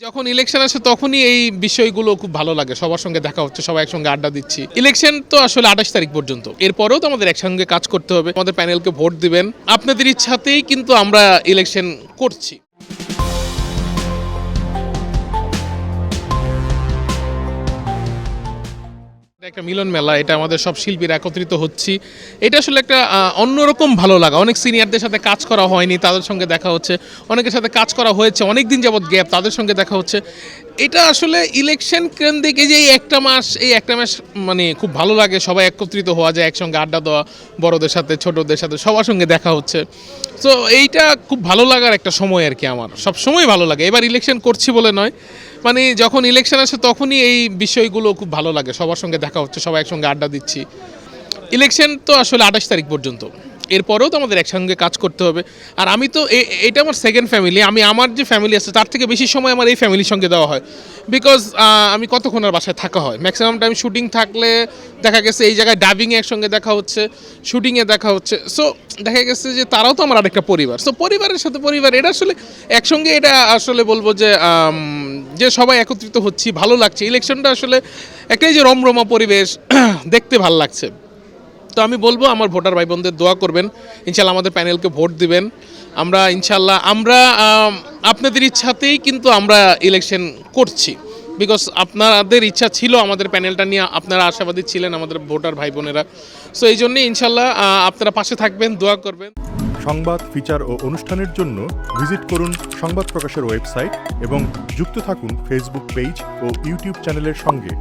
যখন ইলেকশন আসে তখনই এই বিষয়গুলো খুব ভালো লাগে। সবার সঙ্গে দেখা হচ্ছে, সবাই একসঙ্গে আড্ডা দিচ্ছি। ইলেকশন তো আসলে আঠাশ তারিখ পর্যন্ত। এরপরেও তো আমাদের একসঙ্গে কাজ করতে হবে। আমাদের প্যানেলকে ভোট দিবেন। আপনাদের ইচ্ছাতেই কিন্তু আমরা ইলেকশন করছি। একটা মিলন মেলা, এটা আমাদের সব শিল্পীরা একত্রিত হচ্ছি। এটা আসলে একটা অন্যরকম ভালো লাগা। অনেক সিনিয়রদের সাথে কাজ করা হয়নি, তাদের সঙ্গে দেখা হচ্ছে। অনেকের সাথে কাজ করা হয়েছে অনেক দিন যাবৎ গ্যাপ তাদের সঙ্গে দেখা হচ্ছে। এটা আসলে ইলেকশন কেন্দ্রিক এই যে এই একটা মাস, এই একটা মাস মানে খুব ভালো লাগে, সবাই একত্রিত হওয়া যায়, একসঙ্গে আড্ডা দেওয়া, বড়দের সাথে, ছোটদের সাথে, সবার সঙ্গে দেখা হচ্ছে। তো এইটা খুব ভালো লাগার একটা সময় আর কি আমার। সব সময় ভালো লাগে, এবার ইলেকশন করছি বলে নয়। মানে যখন ইলেকশন আসে তখনই এই বিষয়গুলো খুব ভালো লাগে, সবার সঙ্গে দেখা হচ্ছে, সবাই একসঙ্গে আড্ডা দিচ্ছি। ইলেকশন তো আসলে আঠাশ তারিখ পর্যন্ত। এরপরেও তো আমাদের একসঙ্গে কাজ করতে হবে। আর আমি তো এটা আমার সেকেন্ড ফ্যামিলি আমি আমার যে ফ্যামিলি আছে, তার থেকে বেশি সময় আমার এই ফ্যামিলির সঙ্গে দেওয়া হয়। বিকজ আমি কতক্ষণ আর বাসায় থাকা হয়? ম্যাক্সিমাম টাইম শুটিং থাকলে দেখা গেছে এই জায়গায় ডাবিংয়ে একসঙ্গে দেখা হচ্ছে শুটিংয়ে দেখা হচ্ছে। সো দেখা গেছে যে তারাও তো আমার আরেকটা পরিবার। সো পরিবারের সাথে পরিবার, এটা আসলে একসঙ্গে এটা আসলে বলব যে যে সবাই একত্রিত হচ্ছি, ভালো লাগছে। ইলেকশনটা আসলে একটাই যে রমরমা পরিবেশ, দেখতে ভালো লাগছে। তো আমি বলব, আমার ভোটার ভাই বোনদের দোয়া করবেন। ইনশাল্লাহ আমাদের প্যানেলকে ভোট দিবেন। আমরা ইনশাল্লাহ, আমরা আপনাদের ইচ্ছাতেই কিন্তু আমরা ইলেকশন করছি। বিকজ আপনাদের ইচ্ছা ছিল আমাদের প্যানেলটা নিয়ে আপনারা আশাবাদী ছিলেন আমাদের ভোটার ভাই বোনেরা সো এই জন্যে ইনশাল্লাহ আপনারা পাশে থাকবেন, দোয়া করবেন। সংবাদ, ফিচার ও অনুষ্ঠানের জন্য ভিজিট করুন সংবাদ প্রকাশের ওয়েবসাইট এবং যুক্ত থাকুন ফেসবুক পেজ ও ইউটিউব চ্যানেলের সঙ্গে।